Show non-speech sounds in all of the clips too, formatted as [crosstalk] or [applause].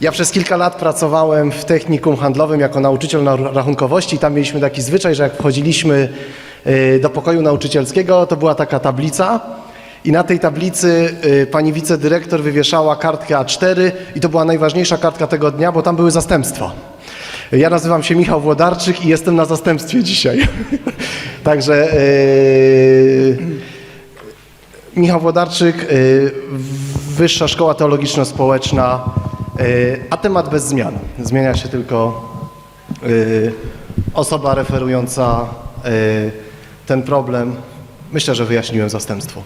Ja przez kilka lat pracowałem w technikum handlowym jako nauczyciel na rachunkowości i tam mieliśmy taki zwyczaj, że jak wchodziliśmy y, do pokoju nauczycielskiego, to była taka tablica i na tej tablicy y, pani wicedyrektor wywieszała kartkę A4 i to była najważniejsza kartka tego dnia, bo tam były zastępstwa. Ja nazywam się Michał Włodarczyk i jestem na zastępstwie dzisiaj. [laughs] Także y, Michał Włodarczyk, y, Wyższa Szkoła Teologiczno-Społeczna, a temat bez zmian. Zmienia się tylko y, osoba referująca y, ten problem. Myślę, że wyjaśniłem zastępstwo.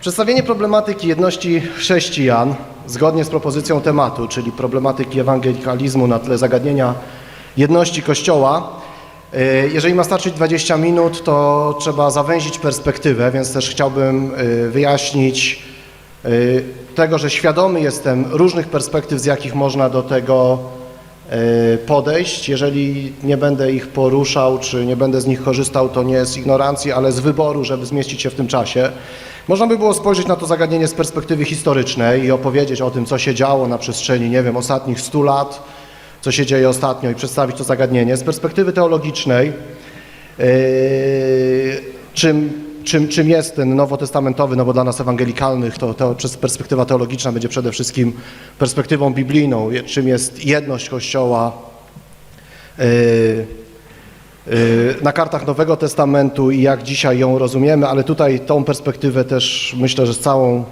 Przedstawienie problematyki jedności chrześcijan zgodnie z propozycją tematu, czyli problematyki ewangelikalizmu na tle zagadnienia jedności Kościoła. Jeżeli ma starczyć 20 minut, to trzeba zawęzić perspektywę, więc też chciałbym wyjaśnić tego, że świadomy jestem różnych perspektyw, z jakich można do tego y, podejść. Jeżeli nie będę ich poruszał, czy nie będę z nich korzystał, to nie z ignorancji, ale z wyboru, żeby zmieścić się w tym czasie. Można by było spojrzeć na to zagadnienie z perspektywy historycznej i opowiedzieć o tym, co się działo na przestrzeni, nie wiem, ostatnich 100 lat, co się dzieje ostatnio i przedstawić to zagadnienie. Z perspektywy teologicznej, yy, czym, czym, czym jest ten nowotestamentowy, no bo dla nas ewangelikalnych to, to przez perspektywa teologiczna będzie przede wszystkim perspektywą biblijną, czym jest jedność Kościoła, yy, yy, na kartach Nowego Testamentu i jak dzisiaj ją rozumiemy, ale tutaj tą perspektywę też myślę, że z całą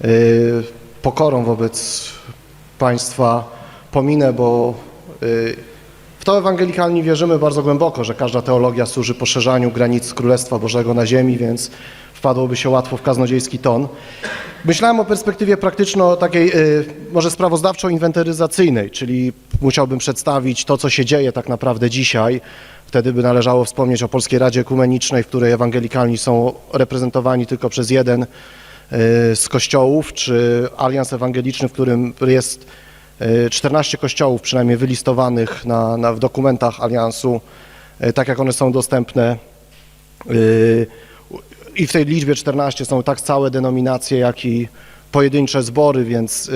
yy, pokorą wobec Państwa pominę, bo w to ewangelikalni wierzymy bardzo głęboko, że każda teologia służy poszerzaniu granic Królestwa Bożego na ziemi, więc wpadłoby się łatwo w kaznodziejski ton. Myślałem o perspektywie praktyczno takiej, y, może sprawozdawczo-inwentaryzacyjnej, czyli musiałbym przedstawić to, co się dzieje tak naprawdę dzisiaj. Wtedy by należało wspomnieć o Polskiej Radzie Ekumenicznej, w której ewangelikalni są reprezentowani tylko przez jeden y, z kościołów, czy Alians Ewangeliczny, w którym jest 14 kościołów przynajmniej wylistowanych na, na, w dokumentach Aliansu, y, tak jak one są dostępne. Y, I w tej liczbie 14 są tak całe denominacje, jak i pojedyncze zbory, więc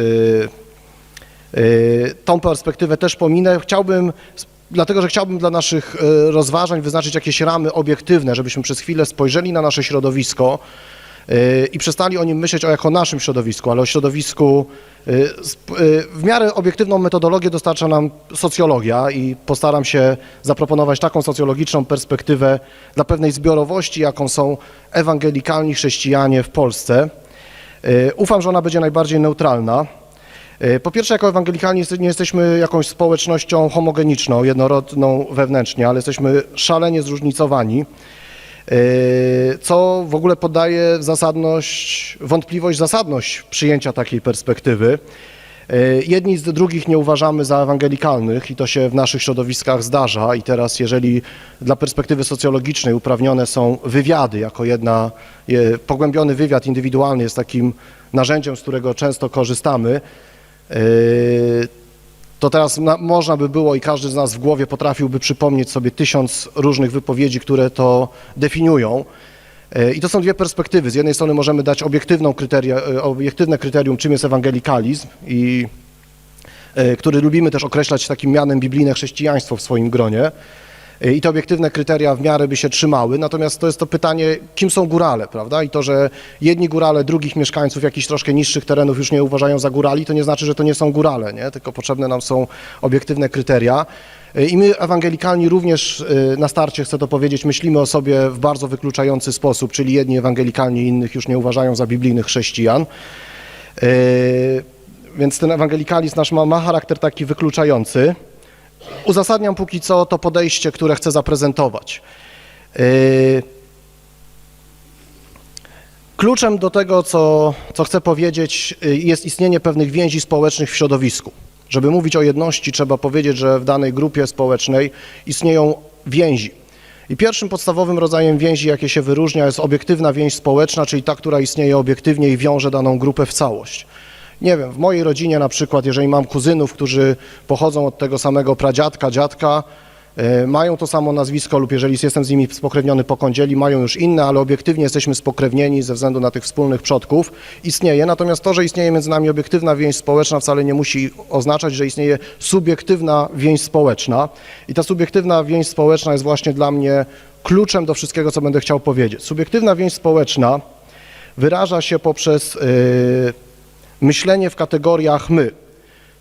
tą perspektywę też pominę. Chciałbym, dlatego że chciałbym dla naszych rozważań wyznaczyć jakieś ramy obiektywne, żebyśmy przez chwilę spojrzeli na nasze środowisko i przestali o nim myśleć o jako naszym środowisku, ale o środowisku y, y, w miarę obiektywną metodologię dostarcza nam socjologia i postaram się zaproponować taką socjologiczną perspektywę dla pewnej zbiorowości, jaką są ewangelikalni chrześcijanie w Polsce. Y, Ufam, że ona będzie najbardziej neutralna. Y, Po pierwsze, jako ewangelikalni nie jesteśmy jakąś społecznością homogeniczną, jednorodną wewnętrznie, ale jesteśmy szalenie zróżnicowani, y, co w ogóle podaje zasadność, wątpliwość, zasadność przyjęcia takiej perspektywy. Y, Jedni z drugich nie uważamy za ewangelikalnych i to się w naszych środowiskach zdarza i teraz jeżeli dla perspektywy socjologicznej uprawnione są wywiady jako jedna, je- pogłębiony wywiad indywidualny jest takim narzędziem, z którego często korzystamy, y, to teraz na, można by było i każdy z nas w głowie potrafiłby przypomnieć sobie tysiąc różnych wypowiedzi, które to definiują. E, I to są dwie perspektywy. Z jednej strony możemy dać obiektywną kryteria, e, obiektywne kryterium, czym jest ewangelikalizm, i, e, który lubimy też określać takim mianem biblijne chrześcijaństwo w swoim gronie. I te obiektywne kryteria w miarę by się trzymały, natomiast to jest to pytanie, kim są górale, prawda? I to, że jedni górale drugich mieszkańców jakichś troszkę niższych terenów już nie uważają za górali, to nie znaczy, że to nie są górale, nie? Tylko potrzebne nam są obiektywne kryteria. I my, ewangelikalni, również e, na starcie, chcę to powiedzieć, myślimy o sobie w bardzo wykluczający sposób, czyli jedni ewangelikalni innych już nie uważają za biblijnych chrześcijan. E, Więc ten ewangelikalizm nasz ma, ma charakter taki wykluczający. Uzasadniam póki co to podejście, które chcę zaprezentować. Yy, Kluczem do tego, co, co chcę powiedzieć, yy, jest istnienie pewnych więzi społecznych w środowisku. Żeby mówić o jedności, trzeba powiedzieć, że w danej grupie społecznej istnieją więzi. I pierwszym podstawowym rodzajem więzi, jakie się wyróżnia, jest obiektywna więź społeczna, czyli ta, która istnieje obiektywnie i wiąże daną grupę w całość. Nie wiem, w mojej rodzinie na przykład, jeżeli mam kuzynów, którzy pochodzą od tego samego pradziadka, dziadka, e, mają to samo nazwisko lub jeżeli jestem z nimi spokrewniony po kądzieli, mają już inne, ale obiektywnie jesteśmy spokrewnieni ze względu na tych wspólnych przodków, istnieje. Natomiast to, że istnieje między nami obiektywna więź społeczna wcale nie musi oznaczać, że istnieje subiektywna więź społeczna. I ta subiektywna więź społeczna jest właśnie dla mnie kluczem do wszystkiego, co będę chciał powiedzieć. Subiektywna więź społeczna wyraża się poprzez yy, myślenie w kategoriach my.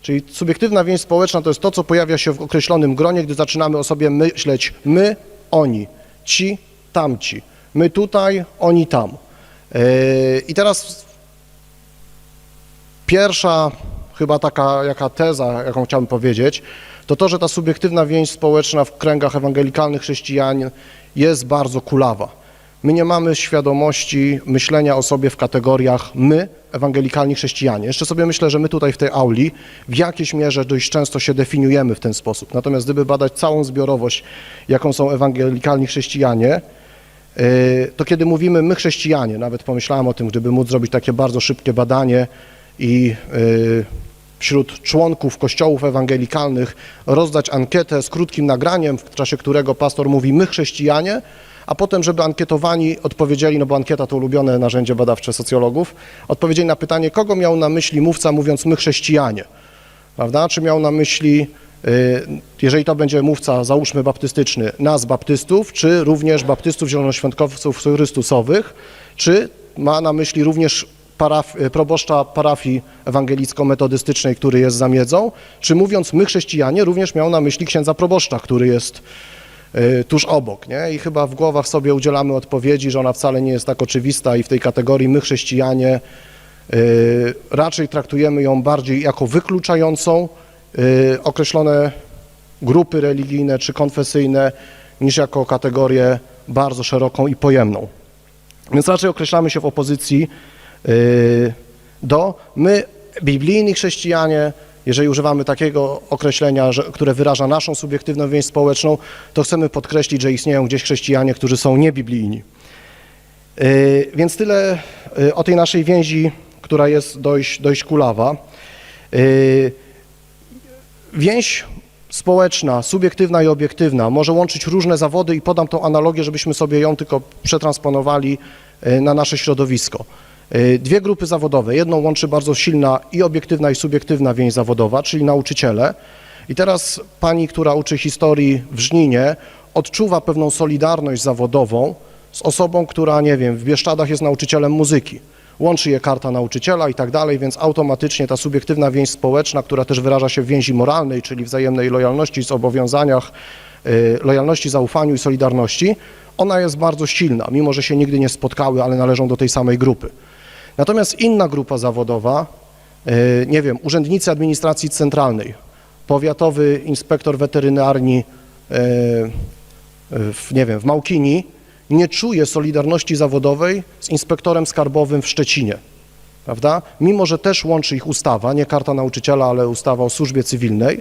Czyli subiektywna więź społeczna to jest to, co pojawia się w określonym gronie, gdy zaczynamy o sobie myśleć my, oni, ci, tamci, my tutaj, oni tam. Yy, I teraz pierwsza chyba taka jaka teza, jaką chciałbym powiedzieć, to to, że ta subiektywna więź społeczna w kręgach ewangelikalnych chrześcijan jest bardzo kulawa. My nie mamy świadomości myślenia o sobie w kategoriach my, ewangelikalni chrześcijanie. Jeszcze sobie myślę, że my tutaj w tej auli w jakiejś mierze dość często się definiujemy w ten sposób. Natomiast gdyby badać całą zbiorowość, jaką są ewangelikalni chrześcijanie, yy, to kiedy mówimy my chrześcijanie, nawet pomyślałem o tym, gdyby móc zrobić takie bardzo szybkie badanie i yy, wśród członków kościołów ewangelikalnych rozdać ankietę z krótkim nagraniem, w czasie którego pastor mówi my chrześcijanie, a potem, żeby ankietowani odpowiedzieli, no bo ankieta to ulubione narzędzie badawcze socjologów, odpowiedzieli na pytanie, kogo miał na myśli mówca mówiąc my chrześcijanie, prawda? Czy miał na myśli, y, jeżeli to będzie mówca, załóżmy baptystyczny, nas baptystów, czy również baptystów zielonoświątkowców chrystusowych, czy ma na myśli również paraf, proboszcza parafii ewangelicko-metodystycznej, który jest za miedzą, czy mówiąc my chrześcijanie, również miał na myśli księdza proboszcza, który jest tuż obok, nie? I chyba w głowach sobie udzielamy odpowiedzi, że ona wcale nie jest tak oczywista i w tej kategorii my chrześcijanie y, raczej traktujemy ją bardziej jako wykluczającą y, określone grupy religijne czy konfesyjne niż jako kategorię bardzo szeroką i pojemną. Więc raczej określamy się w opozycji y, do my, biblijni chrześcijanie, jeżeli używamy takiego określenia, że, które wyraża naszą subiektywną więź społeczną, to chcemy podkreślić, że istnieją gdzieś chrześcijanie, którzy są niebiblijni. Y, Więc tyle y, o tej naszej więzi, która jest dość, dość kulawa. Y, Więź społeczna, subiektywna i obiektywna może łączyć różne zawody i podam tą analogię, żebyśmy sobie ją tylko przetransponowali na nasze środowisko. Y, Dwie grupy zawodowe. Jedną łączy bardzo silna i obiektywna i subiektywna więź zawodowa, czyli nauczyciele. I teraz pani, która uczy historii w Żninie, odczuwa pewną solidarność zawodową z osobą, która, nie wiem, w Bieszczadach jest nauczycielem muzyki. Łączy je karta nauczyciela i tak dalej, więc automatycznie ta subiektywna więź społeczna, która też wyraża się w więzi moralnej, czyli wzajemnej lojalności, zobowiązaniach, y, lojalności, zaufaniu i solidarności, ona jest bardzo silna, mimo że się nigdy nie spotkały, ale należą do tej samej grupy. Natomiast inna grupa zawodowa, y, nie wiem, urzędnicy administracji centralnej, powiatowy inspektor weterynarni, y, w, nie wiem, w Małkini, nie czuje solidarności zawodowej z inspektorem skarbowym w Szczecinie, prawda? Mimo, że też łączy ich ustawa, nie karta nauczyciela, ale ustawa o służbie cywilnej,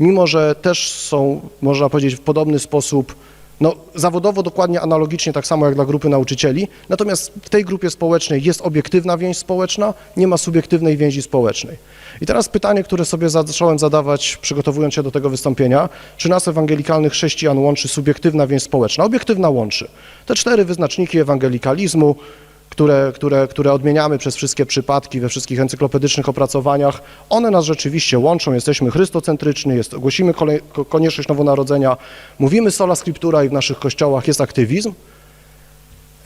mimo, że też są, można powiedzieć, w podobny sposób, no zawodowo dokładnie analogicznie, tak samo jak dla grupy nauczycieli, natomiast w tej grupie społecznej jest obiektywna więź społeczna, nie ma subiektywnej więzi społecznej. I teraz pytanie, które sobie zacząłem zadawać, przygotowując się do tego wystąpienia, czy nas ewangelikalnych chrześcijan łączy subiektywna więź społeczna? Obiektywna łączy. Te cztery wyznaczniki ewangelikalizmu, które, które, które odmieniamy przez wszystkie przypadki we wszystkich encyklopedycznych opracowaniach, one nas rzeczywiście łączą, jesteśmy chrystocentryczni, jest, głosimy kolej, ko- konieczność nowonarodzenia, mówimy sola scriptura i w naszych kościołach jest aktywizm.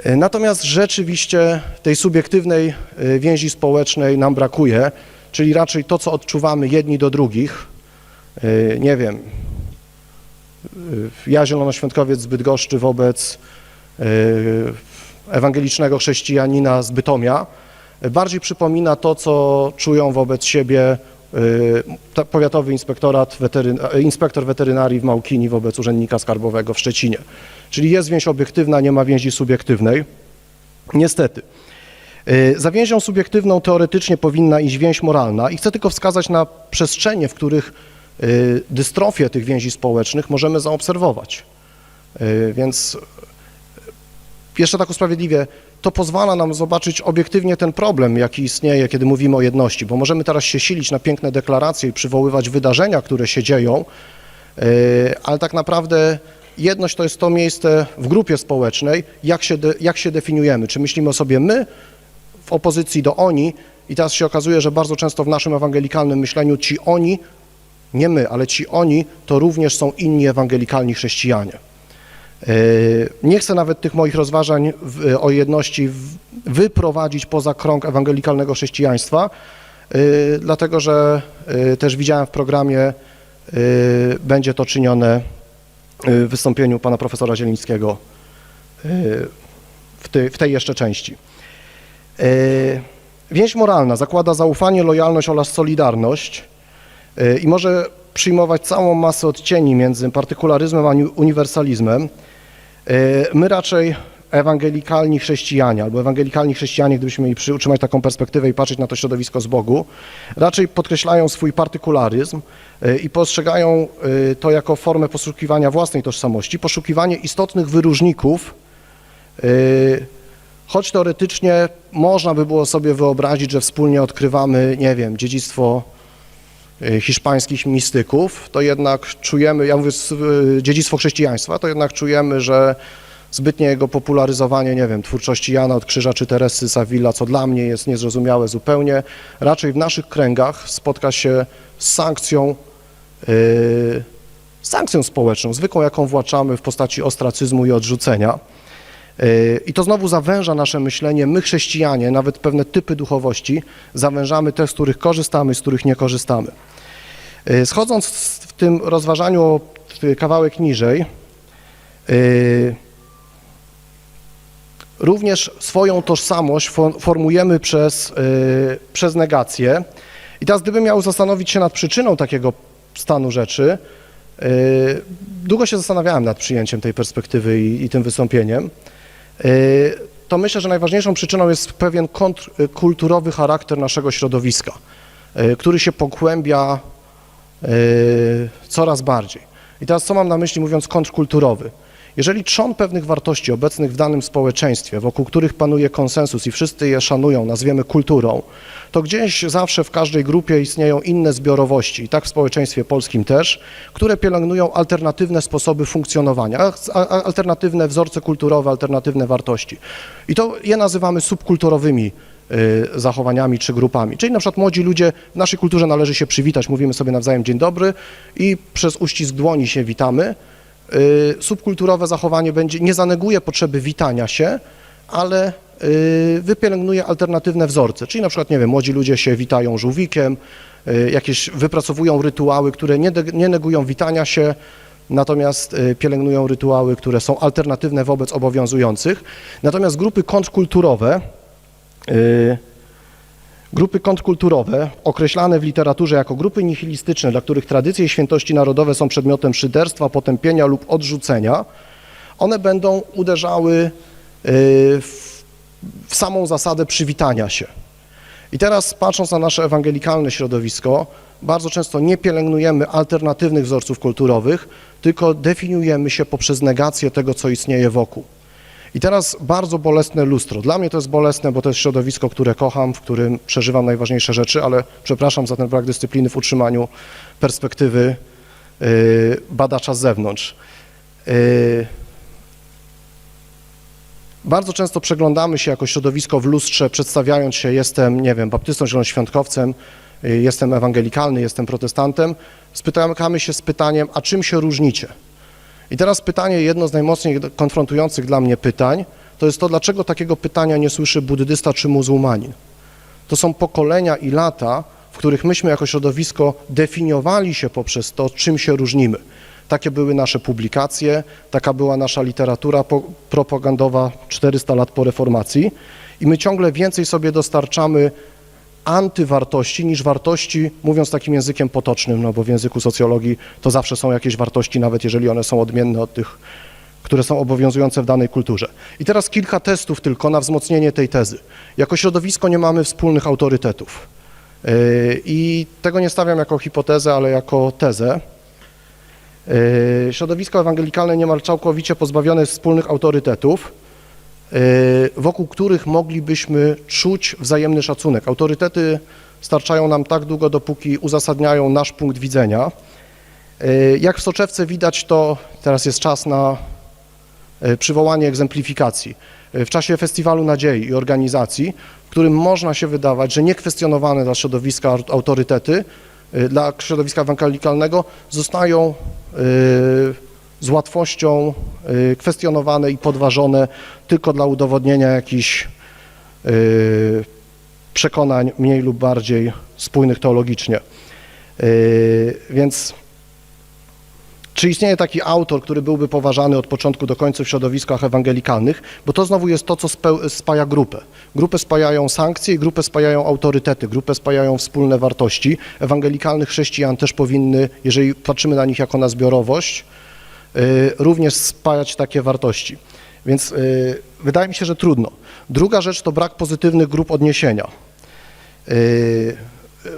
E, Natomiast rzeczywiście tej subiektywnej e, więzi społecznej nam brakuje, czyli raczej to, co odczuwamy jedni do drugich, e, nie wiem, ja zielonoświątkowiec Bydgoszczy wobec ewangelicznego chrześcijanina z Bytomia, bardziej przypomina to, co czują wobec siebie ta- powiatowy inspektorat weteryn- e, inspektor weterynarii w Małkini wobec urzędnika skarbowego w Szczecinie. Czyli jest więź obiektywna, nie ma więzi subiektywnej. Niestety. Y, Za więzią subiektywną teoretycznie powinna iść więź moralna i chcę tylko wskazać na przestrzenie, w których y, dystrofię tych więzi społecznych możemy zaobserwować. Y, Więc jeszcze tak usprawiedliwie, to pozwala nam zobaczyć obiektywnie ten problem, jaki istnieje, kiedy mówimy o jedności, bo możemy teraz się silić na piękne deklaracje i przywoływać wydarzenia, które się dzieją, ale tak naprawdę jedność to jest to miejsce w grupie społecznej, jak się, de, jak się definiujemy. Czy myślimy o sobie my w opozycji do oni i teraz się okazuje, że bardzo często w naszym ewangelikalnym myśleniu ci oni, nie my, ale ci oni to również są inni ewangelikalni chrześcijanie. Yy, Nie chcę nawet tych moich rozważań w, o jedności wyprowadzić poza krąg ewangelikalnego chrześcijaństwa, yy, dlatego że też widziałem w programie, będzie to czynione w wystąpieniu pana profesora Zielińskiego w, tej- jeszcze części. Więź moralna zakłada zaufanie, lojalność oraz solidarność i może przyjmować całą masę odcieni między partykularyzmem a uni- uniwersalizmem. Yy, My raczej ewangelikalni chrześcijanie, albo ewangelikalni chrześcijanie, gdybyśmy mieli utrzymać taką perspektywę i patrzeć na to środowisko z Bogu, raczej podkreślają swój partykularyzm yy, i postrzegają yy, to jako formę poszukiwania własnej tożsamości, poszukiwanie istotnych wyróżników, choć teoretycznie można by było sobie wyobrazić, że wspólnie odkrywamy, nie wiem, dziedzictwo hiszpańskich mistyków, to jednak czujemy, ja mówię y, dziedzictwo chrześcijaństwa, to jednak czujemy, że zbytnie jego popularyzowanie, nie wiem, twórczości Jana od Krzyża czy Teresy Savilla, co dla mnie jest niezrozumiałe zupełnie, raczej w naszych kręgach spotka się z sankcją, yy, sankcją społeczną, zwykłą, jaką właczamy w postaci ostracyzmu i odrzucenia. I to znowu zawęża nasze myślenie. My, chrześcijanie, nawet pewne typy duchowości, zawężamy te, z których korzystamy, z których nie korzystamy. Yy, Schodząc w tym rozważaniu kawałek niżej, yy, również swoją tożsamość fo- formujemy przez, yy, przez negację. I teraz, gdybym miał zastanowić się nad przyczyną takiego stanu rzeczy, długo się zastanawiałem nad przyjęciem tej perspektywy i, i tym wystąpieniem. Yy, to myślę, że najważniejszą przyczyną jest pewien kontrkulturowy charakter naszego środowiska, yy, który się pogłębia yy, coraz bardziej. I teraz co mam na myśli mówiąc kontrkulturowy? Jeżeli trzon pewnych wartości obecnych w danym społeczeństwie, wokół których panuje konsensus i wszyscy je szanują, nazwiemy kulturą, to gdzieś zawsze w każdej grupie istnieją inne zbiorowości, i tak w społeczeństwie polskim też, które pielęgnują alternatywne sposoby funkcjonowania, alternatywne wzorce kulturowe, alternatywne wartości. I to je nazywamy subkulturowymi y, zachowaniami czy grupami. Czyli na przykład młodzi ludzie, w naszej kulturze należy się przywitać, mówimy sobie nawzajem dzień dobry i przez uścisk dłoni się witamy. Y, Subkulturowe zachowanie będzie, nie zaneguje potrzeby witania się, ale y, wypielęgnuje alternatywne wzorce. Czyli na przykład, nie wiem, młodzi ludzie się witają żółwikiem, y, jakieś wypracowują rytuały, które nie, nie negują witania się, natomiast pielęgnują rytuały, które są alternatywne wobec obowiązujących. Natomiast grupy kontrkulturowe, Grupy kontrkulturowe, określane w literaturze jako grupy nihilistyczne, dla których tradycje i świętości narodowe są przedmiotem szyderstwa, potępienia lub odrzucenia, one będą uderzały y, w, w samą zasadę przywitania się. I teraz patrząc na nasze ewangelikalne środowisko, bardzo często nie pielęgnujemy alternatywnych wzorców kulturowych, tylko definiujemy się poprzez negację tego, co istnieje wokół. I teraz bardzo bolesne lustro. Dla mnie to jest bolesne, bo to jest środowisko, które kocham, w którym przeżywam najważniejsze rzeczy, ale przepraszam za ten brak dyscypliny w utrzymaniu perspektywy y, badacza z zewnątrz. Y, bardzo często przeglądamy się jako środowisko w lustrze, przedstawiając się, jestem, nie wiem, baptystą, zielonoświątkowcem, y, jestem ewangelikalny, jestem protestantem. Spytamy się z pytaniem, a czym się różnicie? I teraz pytanie, jedno z najmocniej konfrontujących dla mnie pytań, to jest to, dlaczego takiego pytania nie słyszy buddysta czy muzułmanin. To są pokolenia i lata, w których myśmy jako środowisko definiowali się poprzez to, czym się różnimy. Takie były nasze publikacje, taka była nasza literatura propagandowa 400 lat po reformacji i my ciągle więcej sobie dostarczamy antywartości niż wartości, mówiąc takim językiem potocznym, no bo w języku socjologii to zawsze są jakieś wartości, nawet jeżeli one są odmienne od tych, które są obowiązujące w danej kulturze. I teraz kilka testów tylko na wzmocnienie tej tezy. Jako środowisko nie mamy wspólnych autorytetów. Yy, I tego nie stawiam jako hipotezę, ale jako tezę. Yy, Środowisko ewangelikalne niemal całkowicie pozbawione jest wspólnych autorytetów, wokół których moglibyśmy czuć wzajemny szacunek. Autorytety starczają nam tak długo, dopóki uzasadniają nasz punkt widzenia. Y, Jak w soczewce widać, to teraz jest czas na y, przywołanie egzemplifikacji. Y, W czasie Festiwalu Nadziei i organizacji, w którym można się wydawać, że niekwestionowane dla środowiska aut- autorytety, y, dla środowiska ewangelikalnego zostają y, z łatwością y, kwestionowane i podważone tylko dla udowodnienia jakichś y, przekonań mniej lub bardziej spójnych teologicznie. Y, Więc czy istnieje taki autor, który byłby poważany od początku do końca w środowiskach ewangelikalnych? Bo to znowu jest to, co spaja grupę. Grupę spajają sankcje i grupę spajają autorytety, grupę spajają wspólne wartości. Ewangelikalnych chrześcijan też powinny, jeżeli patrzymy na nich jako na zbiorowość, również spajać takie wartości. Więc y, wydaje mi się, że trudno. Druga rzecz to brak pozytywnych grup odniesienia. Y, y,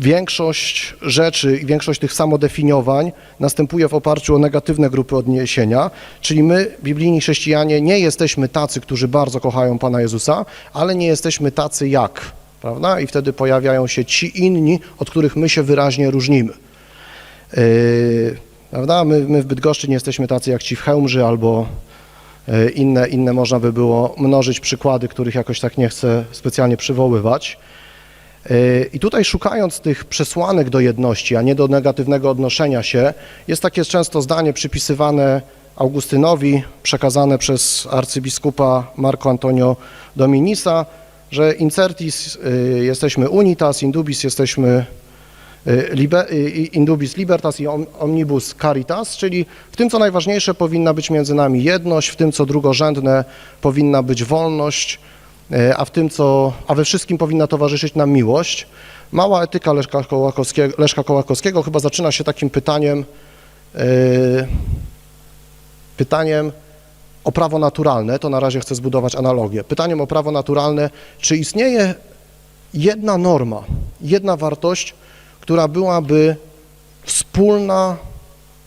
Większość rzeczy i większość tych samodefiniowań następuje w oparciu o negatywne grupy odniesienia, czyli my, biblijni chrześcijanie, nie jesteśmy tacy, którzy bardzo kochają Pana Jezusa, ale nie jesteśmy tacy jak, prawda? I wtedy pojawiają się ci inni, od których my się wyraźnie różnimy. Yy, prawda? My, my w Bydgoszczy nie jesteśmy tacy jak ci w Chełmży albo yy, inne, inne można by było mnożyć przykłady, których jakoś tak nie chcę specjalnie przywoływać. Yy, I tutaj szukając tych przesłanek do jedności, a nie do negatywnego odnoszenia się, jest takie często zdanie przypisywane Augustynowi, przekazane przez arcybiskupa Marco Antonio Dominisa, że incertis yy, jesteśmy unitas, indubis jesteśmy y, libe, y, indubis libertas i om- omnibus caritas, czyli w tym, co najważniejsze, powinna być między nami jedność, w tym, co drugorzędne, powinna być wolność, y, a w tym, co, a we wszystkim powinna towarzyszyć nam miłość. Mała etyka Leszka Kołakowskiego, Leszka Kołakowskiego chyba zaczyna się takim pytaniem, pytaniem o prawo naturalne, to na razie chcę zbudować analogię, pytaniem o prawo naturalne, czy istnieje jedna norma, jedna wartość, która byłaby wspólna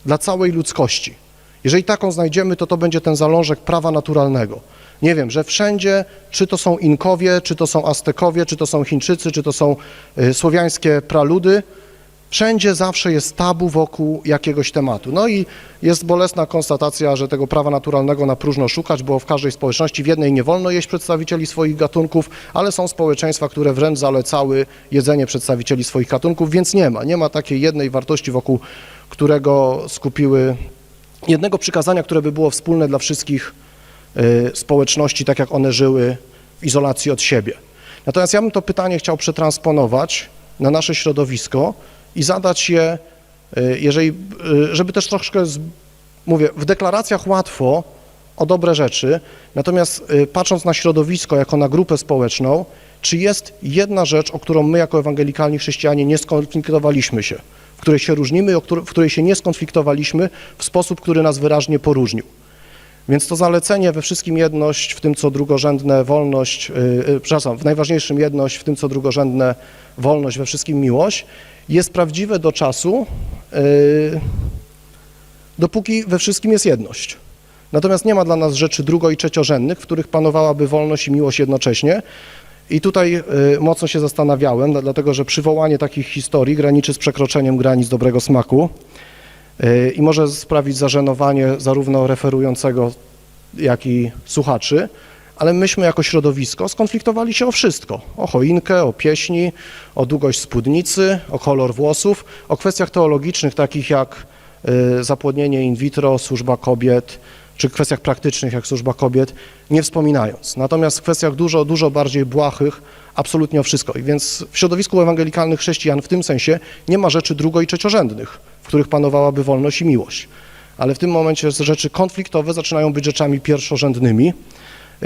dla całej ludzkości. Jeżeli taką znajdziemy, to to będzie ten zalążek prawa naturalnego. Nie wiem, że wszędzie, czy to są Inkowie, czy to są Aztekowie, czy to są Chińczycy, czy to są y, słowiańskie praludy, wszędzie zawsze jest tabu wokół jakiegoś tematu. No i jest bolesna konstatacja, że tego prawa naturalnego na próżno szukać, bo w każdej społeczności w jednej nie wolno jeść przedstawicieli swoich gatunków, ale są społeczeństwa, które wręcz zalecały jedzenie przedstawicieli swoich gatunków, więc nie ma, nie ma takiej jednej wartości, wokół którego skupiły jednego przykazania, które by było wspólne dla wszystkich y, społeczności, tak jak one żyły w izolacji od siebie. Natomiast ja bym to pytanie chciał przetransponować na nasze środowisko i zadać je, y, jeżeli, y, żeby też troszkę, z, mówię, w deklaracjach łatwo o dobre rzeczy, natomiast y, patrząc na środowisko jako na grupę społeczną, czy jest jedna rzecz, o którą my jako ewangelikalni chrześcijanie nie skonfliktowaliśmy się, w której się różnimy w której się nie skonfliktowaliśmy w sposób, który nas wyraźnie poróżnił. Więc to zalecenie we wszystkim jedność, w tym co drugorzędne wolność, yy, przepraszam, w najważniejszym jedność, w tym co drugorzędne wolność, we wszystkim miłość, jest prawdziwe do czasu, yy, dopóki we wszystkim jest jedność. Natomiast nie ma dla nas rzeczy drugo- i trzeciorzędnych, w których panowałaby wolność i miłość jednocześnie. I tutaj y, mocno się zastanawiałem, dla- dlatego że przywołanie takich historii graniczy z przekroczeniem granic dobrego smaku i może sprawić zażenowanie zarówno referującego, jak i słuchaczy, ale myśmy jako środowisko skonfliktowali się o wszystko. O choinkę, o pieśni, o długość spódnicy, o kolor włosów, o kwestiach teologicznych takich jak y, zapłodnienie in vitro, służba kobiet, czy kwestiach praktycznych jak służba kobiet, nie wspominając. Natomiast w kwestiach dużo, dużo bardziej błahych absolutnie o wszystko. I więc w środowisku ewangelikalnych chrześcijan w tym sensie nie ma rzeczy drugo- i trzeciorzędnych, których panowałaby wolność i miłość. Ale w tym momencie rzeczy konfliktowe zaczynają być rzeczami pierwszorzędnymi.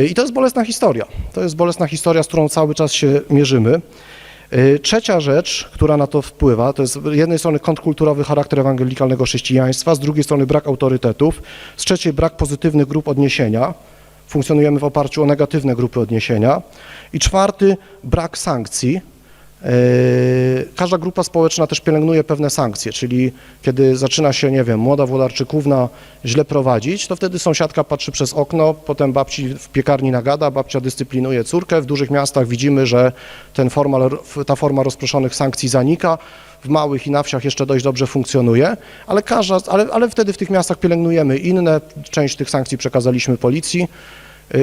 I to jest bolesna historia. To jest bolesna historia, z którą cały czas się mierzymy. Y, Trzecia rzecz, która na to wpływa, to jest z jednej strony kontrkulturowy charakter ewangelikalnego chrześcijaństwa, z drugiej strony brak autorytetów, z trzeciej brak pozytywnych grup odniesienia, funkcjonujemy w oparciu o negatywne grupy odniesienia i czwarty brak sankcji, Każda grupa społeczna też pielęgnuje pewne sankcje, czyli kiedy zaczyna się, nie wiem, młoda Włodarczykówna źle prowadzić, to wtedy sąsiadka patrzy przez okno, potem babci w piekarni nagada, babcia dyscyplinuje córkę. W dużych miastach widzimy, że ten forma, ta forma rozproszonych sankcji zanika. W małych i na wsiach jeszcze dość dobrze funkcjonuje, ale, każda, ale, ale wtedy w tych miastach pielęgnujemy inne. Część tych sankcji przekazaliśmy policji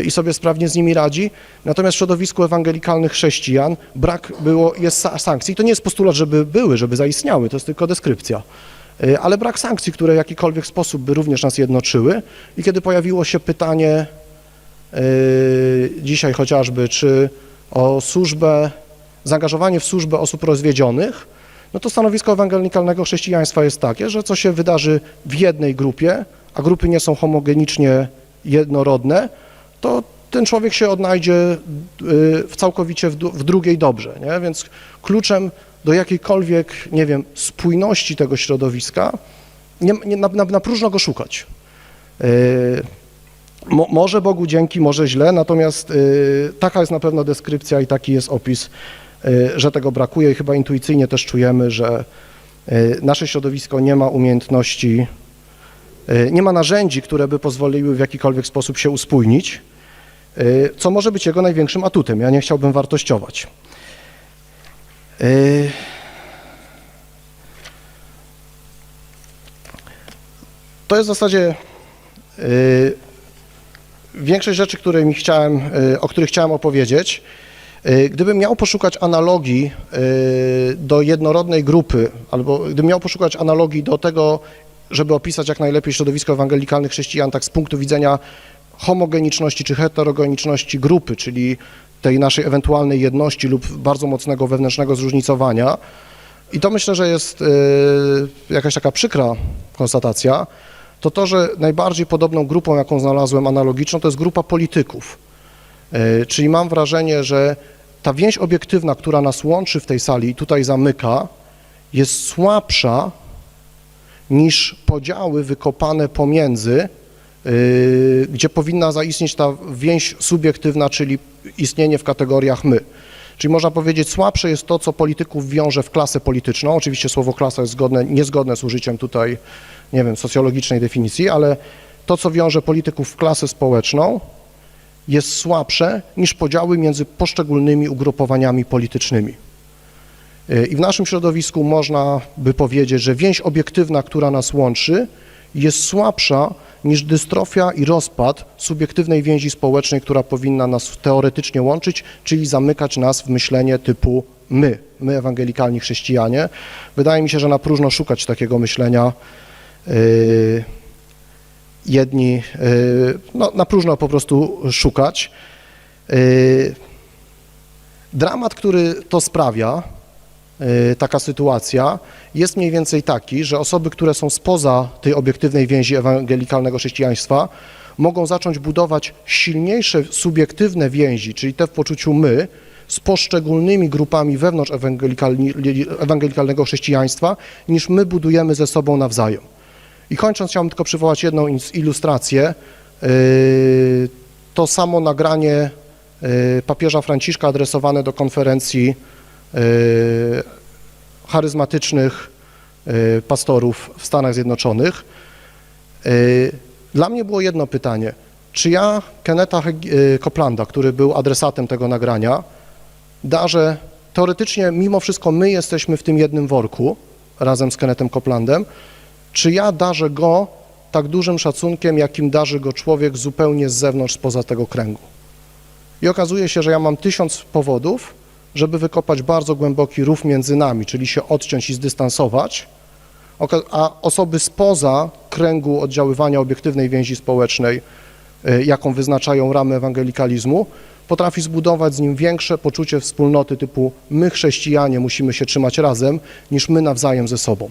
i sobie sprawnie z nimi radzi. Natomiast w środowisku ewangelikalnych chrześcijan brak było, jest sa- sankcji. To nie jest postulat, żeby były, żeby zaistniały, to jest tylko deskrypcja. Y, Ale brak sankcji, które w jakikolwiek sposób by również nas jednoczyły. I kiedy pojawiło się pytanie y, dzisiaj chociażby, czy o służbę, zaangażowanie w służbę osób rozwiedzionych, no to stanowisko ewangelikalnego chrześcijaństwa jest takie, że co się wydarzy w jednej grupie, a grupy nie są homogenicznie jednorodne, to ten człowiek się odnajdzie y, w całkowicie w, drugiej dobrze, nie? Więc kluczem do jakiejkolwiek, nie wiem, spójności tego środowiska, nie, nie, na, na, na próżno go szukać. Y, Mo, może Bogu dzięki, może źle, natomiast y, taka jest na pewno deskrypcja i taki jest opis, że tego brakuje i chyba intuicyjnie też czujemy, że nasze środowisko nie ma umiejętności, nie ma narzędzi, które by pozwoliły w jakikolwiek sposób się uspójnić, co może być jego największym atutem. Ja nie chciałbym wartościować. Y, To jest w zasadzie y, większość rzeczy, które mi chciałem, y, o których chciałem opowiedzieć. Y, Gdybym miał poszukać analogii y, do jednorodnej grupy, albo gdybym miał poszukać analogii do tego, żeby opisać jak najlepiej środowisko ewangelikalnych chrześcijan, tak z punktu widzenia homogeniczności czy heterogeniczności grupy, czyli tej naszej ewentualnej jedności lub bardzo mocnego wewnętrznego zróżnicowania. I to myślę, że jest y, jakaś taka przykra konstatacja, to to, że najbardziej podobną grupą, jaką znalazłem analogiczną, to jest grupa polityków. E, Czyli mam wrażenie, że ta więź obiektywna, która nas łączy w tej sali i tutaj zamyka, jest słabsza niż podziały wykopane pomiędzy, y, gdzie powinna zaistnieć ta więź subiektywna, czyli istnienie w kategoriach my. Czyli można powiedzieć, słabsze jest to, co polityków wiąże w klasę polityczną. Oczywiście słowo klasa jest zgodne, niezgodne z użyciem tutaj, nie wiem, socjologicznej definicji, ale to, co wiąże polityków w klasę społeczną, jest słabsze niż podziały między poszczególnymi ugrupowaniami politycznymi. Y, I w naszym środowisku można by powiedzieć, że więź obiektywna, która nas łączy, jest słabsza niż dystrofia i rozpad subiektywnej więzi społecznej, która powinna nas teoretycznie łączyć, czyli zamykać nas w myślenie typu my, my ewangelikalni chrześcijanie. Wydaje mi się, że na próżno szukać takiego myślenia. Yy, jedni, yy, no, na próżno po prostu szukać. Yy, Dramat, który to sprawia, taka sytuacja, jest mniej więcej taki, że osoby, które są spoza tej obiektywnej więzi ewangelikalnego chrześcijaństwa, mogą zacząć budować silniejsze subiektywne więzi, czyli te w poczuciu my, z poszczególnymi grupami wewnątrz ewangelikalnego chrześcijaństwa, niż my budujemy ze sobą nawzajem. I kończąc, chciałbym tylko przywołać jedną ilustrację. Yy, To samo nagranie yy, papieża Franciszka adresowane do konferencji charyzmatycznych yy, pastorów w Stanach Zjednoczonych. Yy, Dla mnie było jedno pytanie. Czy ja yy, Coplanda, który był adresatem tego nagrania, darzę, teoretycznie mimo wszystko my jesteśmy w tym jednym worku razem z Kennethem Coplandem, czy ja darzę go tak dużym szacunkiem, jakim darzy go człowiek zupełnie z zewnątrz, spoza tego kręgu. I okazuje się, że ja mam tysiąc powodów, żeby wykopać bardzo głęboki rów między nami, czyli się odciąć i zdystansować, a osoby spoza kręgu oddziaływania obiektywnej więzi społecznej, y, jaką wyznaczają ramy ewangelikalizmu, potrafi zbudować z nim większe poczucie wspólnoty typu my chrześcijanie musimy się trzymać razem, niż my nawzajem ze sobą.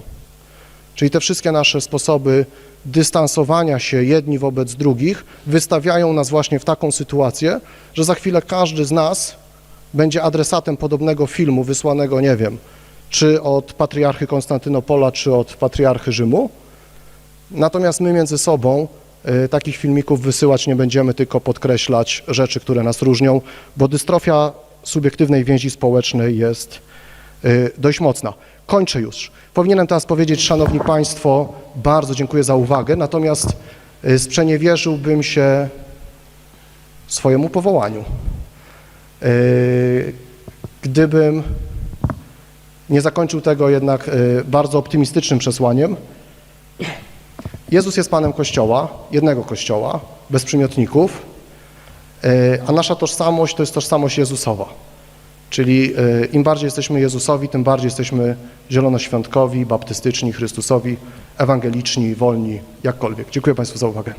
Czyli te wszystkie nasze sposoby dystansowania się jedni wobec drugich wystawiają nas właśnie w taką sytuację, że za chwilę każdy z nas będzie adresatem podobnego filmu wysłanego, nie wiem, czy od patriarchy Konstantynopola, czy od patriarchy Rzymu. Natomiast my między sobą y, takich filmików wysyłać nie będziemy, tylko podkreślać rzeczy, które nas różnią, bo dystrofia subiektywnej więzi społecznej jest y, dość mocna. Kończę już. Powinienem teraz powiedzieć, Szanowni Państwo, bardzo dziękuję za uwagę, natomiast y, sprzeniewierzyłbym się swojemu powołaniu. Y, Gdybym nie zakończył tego jednak y, bardzo optymistycznym przesłaniem, Jezus jest Panem Kościoła, jednego Kościoła, bez przymiotników, y, a nasza tożsamość to jest tożsamość Jezusowa. Czyli im bardziej jesteśmy Jezusowi, tym bardziej jesteśmy zielonoświątkowi, baptystyczni, Chrystusowi, ewangeliczni, wolni, jakkolwiek. Dziękuję Państwu za uwagę.